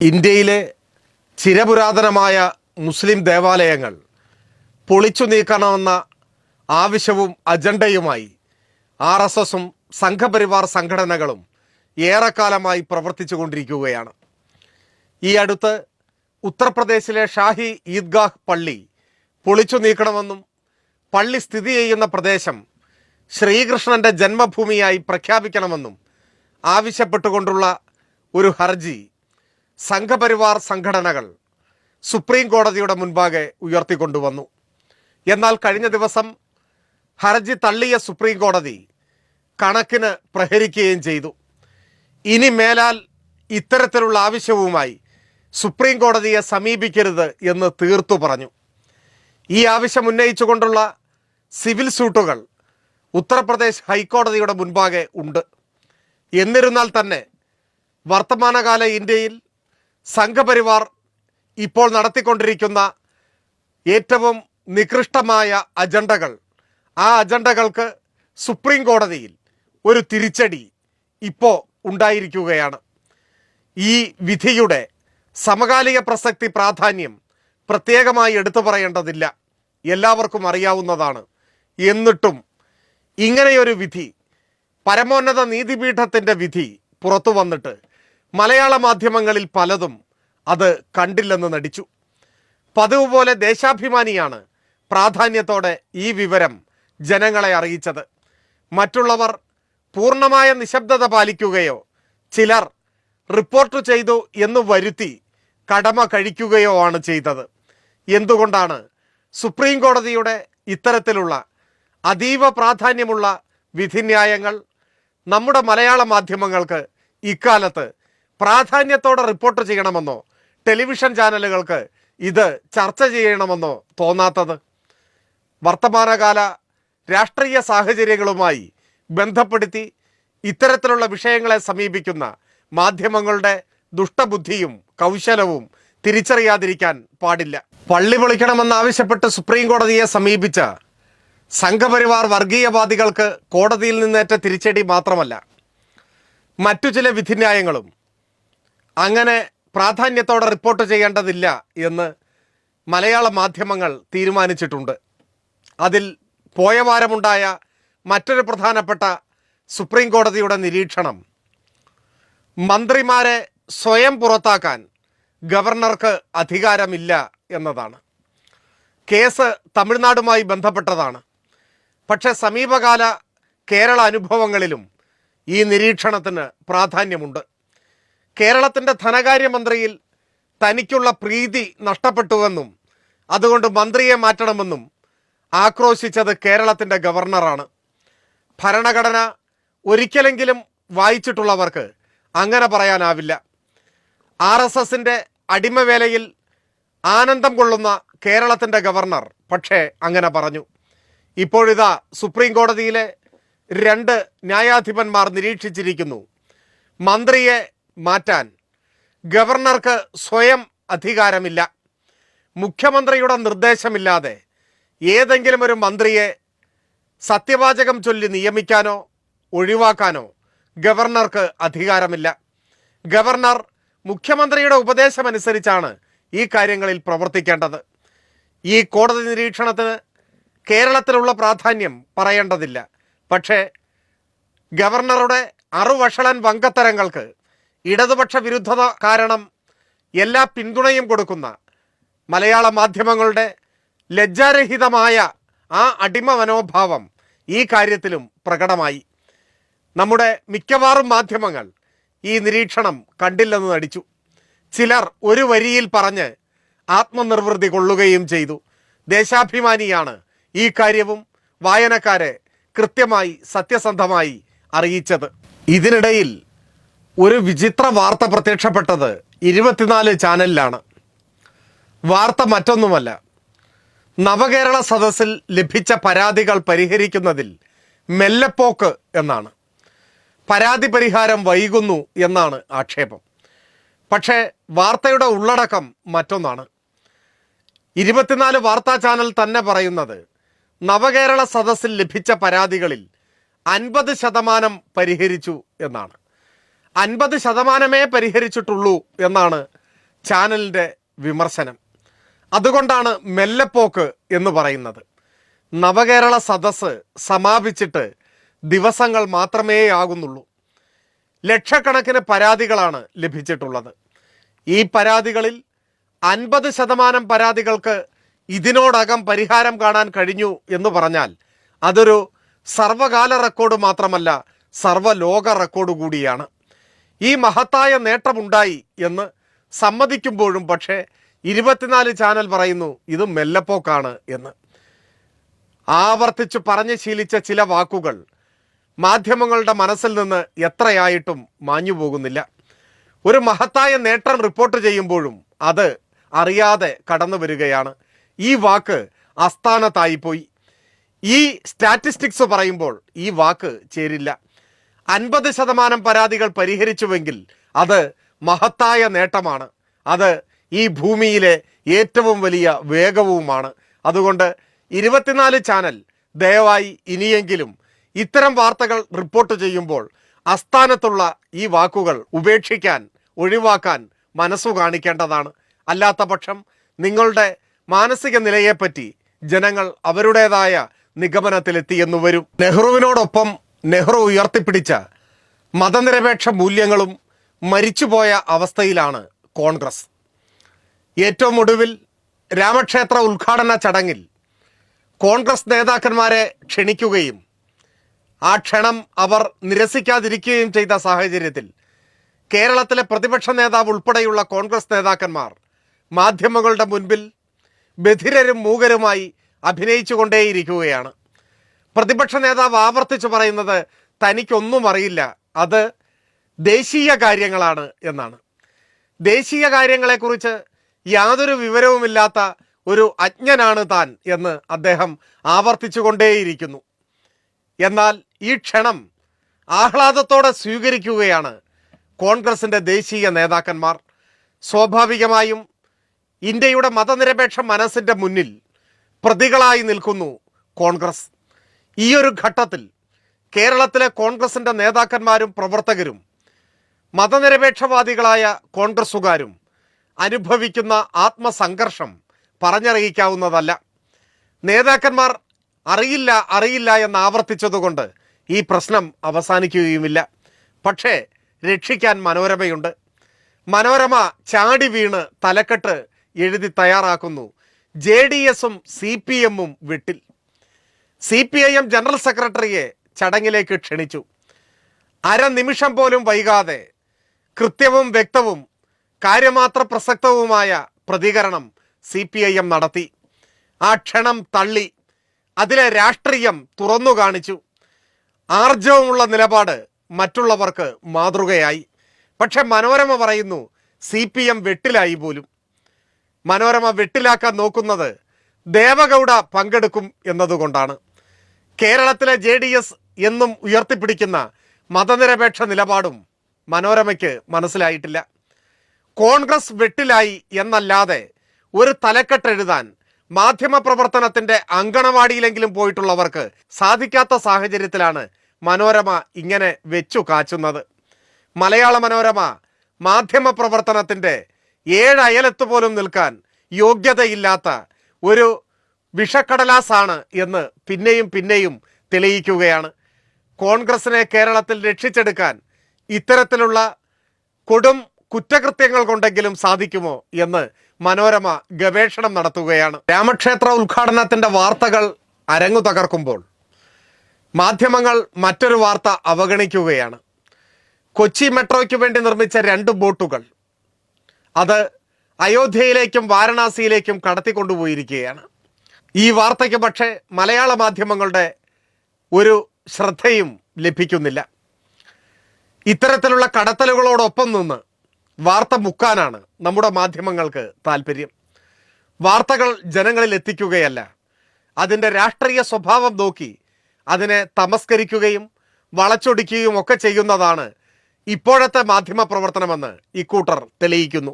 ഇന്ത്യയിലെ ചിരപുരാതനമായ മുസ്ലിം ദേവാലയങ്ങൾ പൊളിച്ചു നീക്കണമെന്ന ആവശ്യവും അജണ്ടയുമായി ആർ എസ് എസും സംഘപരിവാർ സംഘടനകളും ഏറെക്കാലമായി പ്രവർത്തിച്ചു കൊണ്ടിരിക്കുകയാണ് ഈ അടുത്ത് ഉത്തർപ്രദേശിലെ ഷാഹി ഈദ്ഗാഹ് പള്ളി പൊളിച്ചു നീക്കണമെന്നും പള്ളി സ്ഥിതി ചെയ്യുന്ന പ്രദേശം ശ്രീകൃഷ്ണന്റെ ജന്മഭൂമിയായി പ്രഖ്യാപിക്കണമെന്നും ആവശ്യപ്പെട്ടുകൊണ്ടുള്ള ഒരു ഹർജി സംഘപരിവാർ സംഘടനകൾ സുപ്രീം കോടതിയുടെ മുൻപാകെ ഉയർത്തിക്കൊണ്ടുവന്നു. എന്നാൽ കഴിഞ്ഞ ദിവസം ഹർജി തള്ളിയ സുപ്രീം കോടതി കണക്കിന് പ്രഹരിക്കുകയും ചെയ്തു. ഇനി മേലാൽ ഇത്തരത്തിലുള്ള ആവശ്യവുമായി സുപ്രീം കോടതിയെ സമീപിക്കരുത് എന്ന് തീർത്തു പറഞ്ഞു. ഈ ആവശ്യം ഉന്നയിച്ചുകൊണ്ടുള്ള സിവിൽ സ്യൂട്ടുകൾ ഉത്തർപ്രദേശ് ഹൈക്കോടതിയുടെ മുൻപാകെ ഉണ്ട്. എന്നിരുന്നാൽ തന്നെ വർത്തമാനകാല ഇന്ത്യയിൽ സംഘപരിവാർ ഇപ്പോൾ നടത്തിക്കൊണ്ടിരിക്കുന്ന ഏറ്റവും നികൃഷ്ടമായ അജണ്ടകൾ. ആ അജണ്ടകൾക്ക് സുപ്രീം കോടതിയിൽ ഒരു തിരിച്ചടി ഇപ്പോൾ ഉണ്ടായിരിക്കുകയാണ്. ഈ വിധിയുടെ സമകാലിക പ്രസക്തി പ്രാധാന്യം പ്രത്യേകമായി എടുത്തു പറയേണ്ടതില്ല. എല്ലാവർക്കും അറിയാവുന്നതാണ്. എന്നിട്ടും ഇങ്ങനെയൊരു വിധി പരമോന്നത നീതിപീഠത്തിന്റെ വിധി പുറത്തു വന്നിട്ട് മലയാള മാധ്യമങ്ങളിൽ പലതും അത് കണ്ടില്ലെന്ന് നടിച്ചു. പതിവ് പോലെ ദേശാഭിമാനിയാണ് പ്രാധാന്യത്തോടെ ഈ വിവരം ജനങ്ങളെ അറിയിച്ചത്. മറ്റുള്ളവർ പൂർണമായ നിശബ്ദത പാലിക്കുകയോ ചിലർ റിപ്പോർട്ട് ചെയ്തു എന്ന് വരുത്തി കടമ കഴിക്കുകയോ ആണ് ചെയ്തത്. എന്തുകൊണ്ടാണ് സുപ്രീം കോടതിയുടെ ഇത്തരത്തിലുള്ള അതീവ പ്രാധാന്യമുള്ള വിധിന്യായങ്ങൾ നമ്മുടെ മലയാള മാധ്യമങ്ങൾക്ക് ഇക്കാലത്ത് പ്രാധാന്യത്തോടെ റിപ്പോർട്ട് ചെയ്യണമെന്നോ ടെലിവിഷൻ ചാനലുകൾക്ക് ഇത് ചർച്ച ചെയ്യണമെന്നോ തോന്നാത്തത്? വർത്തമാനകാല രാഷ്ട്രീയ സാഹചര്യങ്ങളുമായി ബന്ധപ്പെടുത്തി ഇത്തരത്തിലുള്ള വിഷയങ്ങളെ സമീപിക്കുന്ന മാധ്യമങ്ങളുടെ ദുഷ്ടബുദ്ധിയും കൗശലവും തിരിച്ചറിയാതിരിക്കാൻ പാടില്ല. പള്ളി പൊളിക്കണമെന്നാവശ്യപ്പെട്ട് സുപ്രീം കോടതിയെ സമീപിച്ച സംഘപരിവാർ വർഗീയവാദികൾക്ക് കോടതിയിൽ നിന്നേറ്റ തിരിച്ചടി മാത്രമല്ല മറ്റു ചില വിധിന്യായങ്ങളും. അങ്ങനെ പ്രാധാന്യത്തോടെ റിപ്പോർട്ട് ചെയ്യേണ്ടതില്ല എന്ന് മലയാള മാധ്യമങ്ങൾ തീരുമാനിച്ചിട്ടുണ്ട്. അതിൽ പോയ വാരമുണ്ടായ മറ്റൊരു പ്രധാനപ്പെട്ട സുപ്രീം കോടതിയുടെ നിരീക്ഷണം. മന്ത്രിമാരെ സ്വയം പുറത്താക്കാൻ ഗവർണർക്ക് അധികാരമില്ല എന്നതാണ്. കേസ് തമിഴ്നാടുമായി ബന്ധപ്പെട്ടതാണ്. പക്ഷേ സമീപകാല കേരള അനുഭവങ്ങളിലും ഈ നിരീക്ഷണത്തിന് പ്രാധാന്യമുണ്ട്. കേരളത്തിന്റെ ധനകാര്യമന്ത്രിയിൽ തനിക്കുള്ള പ്രീതി നഷ്ടപ്പെട്ടുവെന്നും അതുകൊണ്ട് മന്ത്രിയെ മാറ്റണമെന്നും ആക്രോശിച്ചത് കേരളത്തിന്റെ ഗവർണറാണ്. ഭരണഘടന ഒരിക്കലെങ്കിലും വായിച്ചിട്ടുള്ളവർക്ക് അങ്ങനെ പറയാനാവില്ല. ആർ എസ് എസിന്റെ അടിമവേലയിൽ ആനന്ദം കൊള്ളുന്ന കേരളത്തിന്റെ ഗവർണർ പക്ഷേ അങ്ങനെ പറഞ്ഞു. ഇപ്പോഴിതാ സുപ്രീം കോടതിയിലെ രണ്ട് ന്യായാധിപന്മാർ നിരീക്ഷിച്ചിരിക്കുന്നു. മന്ത്രിയെ മാറ്റാൻ. ഗവർണർക്ക് സ്വയം അധികാരമില്ല. മുഖ്യമന്ത്രിയുടെ നിർദ്ദേശമില്ലാതെ ഏതെങ്കിലും ഒരു മന്ത്രിയെ സത്യവാചകം ചൊല്ലി നിയമിക്കാനോ ഒഴിവാക്കാനോ ഗവർണർക്ക് അധികാരമില്ല. ഗവർണർ മുഖ്യമന്ത്രിയുടെ ഉപദേശമനുസരിച്ചാണ് ഈ കാര്യങ്ങളിൽ പ്രവർത്തിക്കേണ്ടത്. ഈ കോടതി നിരീക്ഷണത്തിന് കേരളത്തിലുള്ള പ്രാധാന്യം പറയേണ്ടതില്ല. പക്ഷേ ഗവർണറുടെ അറുവഷളൻ വങ്കത്തരങ്ങൾക്ക് ഇടതുപക്ഷ വിരുദ്ധത കാരണം എല്ലാ പിന്തുണയും കൊടുക്കുന്ന മലയാള മാധ്യമങ്ങളുടെ ലജ്ജാരഹിതമായ ആ അടിമ മനോഭാവം ഈ കാര്യത്തിലും പ്രകടമായി. നമ്മുടെ മിക്കവാറും മാധ്യമങ്ങൾ ഈ നിരീക്ഷണം കണ്ടില്ലെന്ന് നടിച്ചു. ചിലർ ഒരു വരിയിൽ പറഞ്ഞ് ആത്മനിർവൃത്തി കൊള്ളുകയും ചെയ്തു. ദേശാഭിമാനിയാണ് ഈ കാര്യവും വായനക്കാരെ കൃത്യമായി സത്യസന്ധമായി അറിയിച്ചത്. ഇതിനിടയിൽ ഒരു വിചിത്ര വാർത്ത പ്രത്യക്ഷപ്പെട്ടത് ഇരുപത്തിനാല് ചാനലിലാണ്. വാർത്ത മറ്റൊന്നുമല്ല. നവകേരള സദസ്സിൽ ലഭിച്ച പരാതികൾ പരിഹരിക്കുന്നതിൽ മെല്ലപ്പോക്ക് എന്നാണ്. പരാതി പരിഹാരം വൈകുന്നു എന്നാണ് ആക്ഷേപം. പക്ഷേ വാർത്തയുടെ ഉള്ളടക്കം മറ്റൊന്നാണ്. ഇരുപത്തിനാല് വാർത്താ ചാനൽ തന്നെ പറയുന്നത് നവകേരള സദസ്സിൽ ലഭിച്ച പരാതികളിൽ അൻപത് ശതമാനം പരിഹരിച്ചു എന്നാണ്. അൻപത് ശതമാനമേ പരിഹരിച്ചിട്ടുള്ളൂ എന്നാണ് ചാനലിന്റെ വിമർശനം. അതുകൊണ്ടാണ് മെല്ലെപ്പോക്ക് എന്ന് പറയുന്നത്. നവകേരള സദസ്സ് സമാപിച്ചിട്ട് ദിവസങ്ങൾ മാത്രമേ ആകുന്നുള്ളൂ. ലക്ഷക്കണക്കിന് പരാതികളാണ് ലഭിച്ചിട്ടുള്ളത്. ഈ പരാതികളിൽ അൻപത് ശതമാനം പരാതികൾക്ക് ഇതിനോടകം പരിഹാരം കാണാൻ കഴിഞ്ഞു എന്ന് പറഞ്ഞാൽ അതൊരു സർവകാല റെക്കോർഡ് മാത്രമല്ല സർവലോക റെക്കോർഡ് കൂടിയാണ്. ഈ മഹത്തായ നേട്ടമുണ്ടായി എന്ന് സമ്മതിക്കുമ്പോഴും പക്ഷേ ഇരുപത്തിനാല് ചാനൽ പറയുന്നു ഇത് മെല്ലപ്പോക്കാണ് എന്ന്. ആവർത്തിച്ച് പറഞ്ഞു ശീലിച്ച ചില വാക്കുകൾ മാധ്യമങ്ങളുടെ മനസ്സിൽ നിന്ന് എത്രയായിട്ടും മാഞ്ഞു പോകുന്നില്ല. ഒരു മഹത്തായ നേട്ടം റിപ്പോർട്ട് ചെയ്യുമ്പോഴും അത് അറിയാതെ കടന്നു വരികയാണ്. ഈ വാക്ക് അസ്ഥാനത്തായിപ്പോയി ഈ സ്റ്റാറ്റിസ്റ്റിക്സ് പറയുമ്പോൾ ഈ വാക്ക് ചേരില്ല. അൻപത് ശതമാനം പരാതികൾ പരിഹരിച്ചുവെങ്കിൽ അത് മഹത്തായ നേട്ടമാണ്. അത് ഈ ഭൂമിയിലെ ഏറ്റവും വലിയ വേഗവുമാണ്. അതുകൊണ്ട് ഇരുപത്തിനാല് ചാനൽ ദയവായി ഇനിയെങ്കിലും ഇത്തരം വാർത്തകൾ റിപ്പോർട്ട് ചെയ്യുമ്പോൾ അസ്ഥാനത്തുള്ള ഈ വാക്കുകൾ ഉപേക്ഷിക്കാൻ ഒഴിവാക്കാൻ മനസ്സു കാണിക്കേണ്ടതാണ്. അല്ലാത്ത പക്ഷം നിങ്ങളുടെ മാനസിക നിലയെപ്പറ്റി ജനങ്ങൾ അവരുടേതായ നിഗമനത്തിലെത്തിയെന്നു വരും. നെഹ്റുവിനോടൊപ്പം നെഹ്റു ഉയർത്തിപ്പിടിച്ച മതനിരപേക്ഷ മൂല്യങ്ങളും മരിച്ചുപോയ അവസ്ഥയിലാണ് കോൺഗ്രസ്. ഏറ്റവും ഒടുവിൽ രാമക്ഷേത്ര ഉദ്ഘാടന ചടങ്ങിൽ കോൺഗ്രസ് നേതാക്കന്മാരെ ക്ഷണിക്കുകയും ആ ക്ഷണം അവർ നിരസിക്കാതിരിക്കുകയും ചെയ്ത സാഹചര്യത്തിൽ കേരളത്തിലെ പ്രതിപക്ഷ നേതാവ് ഉൾപ്പെടെയുള്ള കോൺഗ്രസ് നേതാക്കന്മാർ മാധ്യമങ്ങളുടെ മുൻപിൽ ബധിരരും മൂകരുമായി അഭിനയിച്ചുകൊണ്ടേയിരിക്കുകയാണ്. പ്രതിപക്ഷ നേതാവ് ആവർത്തിച്ച് പറയുന്നത് തനിക്കൊന്നും അറിയില്ല. അത് ദേശീയ കാര്യങ്ങളാണ് എന്നാണ്. ദേശീയ കാര്യങ്ങളെക്കുറിച്ച് യാതൊരു വിവരവുമില്ലാത്ത ഒരു അജ്ഞനാണ് താൻ എന്ന് അദ്ദേഹം ആവർത്തിച്ചുകൊണ്ടേയിരിക്കുന്നു. എന്നാൽ ഈ ക്ഷണം ആഹ്ലാദത്തോടെ സ്വീകരിക്കുകയാണ് കോൺഗ്രസിന്റെ ദേശീയ നേതാക്കന്മാർ. സ്വാഭാവികമായും ഇന്ത്യയുടെ മതനിരപേക്ഷ മനസ്സിന്റെ മുന്നിൽ പ്രതികളായി നിൽക്കുന്നു കോൺഗ്രസ്. ഈ ഒരു ഘട്ടത്തിൽ കേരളത്തിലെ കോൺഗ്രസിന്റെ നേതാക്കന്മാരും പ്രവർത്തകരും മതനിരപേക്ഷവാദികളായ കോൺഗ്രസ്സുകാരും അനുഭവിക്കുന്ന ആത്മസംഘർഷം പറഞ്ഞറിയിക്കാവുന്നതല്ല. നേതാക്കന്മാർ അറിയില്ല അറിയില്ല എന്ന് ആവർത്തിച്ചതുകൊണ്ട് ഈ പ്രശ്നം അവസാനിക്കുകയുമില്ല. പക്ഷേ രക്ഷിക്കാൻ മനോരമയുണ്ട്. മനോരമ ചാടി വീണ് തലക്കെട്ട് എഴുതി തയ്യാറാക്കുന്നു. ജെ ഡി എസും സി പി എമ്മും വിട്ടിൽ. C P I M general സെക്രട്ടറിയെ ചടങ്ങിലേക്ക് ക്ഷണിച്ചു. അരനിമിഷം പോലും വൈകാതെ കൃത്യവും വ്യക്തവും കാര്യമാത്ര പ്രസക്തവുമായ പ്രതികരണം സി പി ഐ എം നടത്തി. ആ ക്ഷണം തള്ളി അതിലെ രാഷ്ട്രീയം തുറന്നു കാണിച്ചു. ആർജവമുള്ള നിലപാട് മറ്റുള്ളവർക്ക് മാതൃകയായി. പക്ഷെ മനോരമ പറയുന്നു സി പി എം വെട്ടിലായി പോലും. മനോരമ വെട്ടിലാക്കാൻ നോക്കുന്നത് ദേവഗൗഡ പങ്കെടുക്കും എന്നതുകൊണ്ടാണ്. കേരളത്തിലെ ജെ ഡി എസ് എന്നും ഉയർത്തിപ്പിടിക്കുന്ന മതനിരപേക്ഷ നിലപാടും മനോരമയ്ക്ക് മനസ്സിലായിട്ടില്ല. കോൺഗ്രസ് വെട്ടിലായി എന്നല്ലാതെ ഒരു തലക്കെട്ട് എഴുതാൻ മാധ്യമപ്രവർത്തനത്തിന്റെ അങ്കണവാടിയിലെങ്കിലും പോയിട്ടുള്ളവർക്ക് സാധിക്കാത്ത സാഹചര്യത്തിലാണ് മനോരമ ഇങ്ങനെ വെച്ചു കാച്ചുന്നത്. മലയാള മനോരമ മാധ്യമ പ്രവർത്തനത്തിന്റെ ഏഴയലത്ത് പോലും നിൽക്കാൻ യോഗ്യതയില്ലാത്ത ഒരു വിഷക്കടലാസാണ് എന്ന് പിന്നെയും പിന്നെയും തെളിയിക്കുകയാണ്. കോൺഗ്രസിനെ കേരളത്തിൽ രക്ഷിച്ചെടുക്കാൻ ഇത്തരത്തിലുള്ള കൊടും കുറ്റകൃത്യങ്ങൾ കൊണ്ടെങ്കിലും സാധിക്കുമോ എന്ന് മനോരമ ഗവേഷണം നടത്തുകയാണ്. രാമക്ഷേത്ര ഉദ്ഘാടനത്തിന്റെ വാർത്തകൾ അരങ്ങു തകർക്കുമ്പോൾ മാധ്യമങ്ങൾ മറ്റൊരു വാർത്ത അവഗണിക്കുകയാണ്. കൊച്ചി മെട്രോയ്ക്ക് വേണ്ടി നിർമ്മിച്ച രണ്ട് ബോട്ടുകൾ അത് അയോധ്യയിലേക്കും വാരണാസിയിലേക്കും കടത്തിക്കൊണ്ടുപോയിരിക്കുകയാണ്. ഈ വാർത്തയ്ക്ക് പക്ഷേ മലയാള മാധ്യമങ്ങളുടെ ഒരു ശ്രദ്ധയും ലഭിക്കുന്നില്ല. ഇത്തരത്തിലുള്ള കടത്തലുകളോടൊപ്പം നിന്ന് വാർത്ത മുക്കാനാണ് നമ്മുടെ മാധ്യമങ്ങൾക്ക് താല്പര്യം വാർത്തകൾ ജനങ്ങളിൽ എത്തിക്കുകയല്ല അതിന്റെ രാഷ്ട്രീയ സ്വഭാവം നോക്കി അതിനെ തമസ്കരിക്കുകയും വളച്ചൊടിക്കുകയും ഒക്കെ ചെയ്യുന്നതാണ് ഇപ്പോഴത്തെ മാധ്യമ പ്രവർത്തനമെന്ന് ഇക്കൂട്ടർ തെളിയിക്കുന്നു.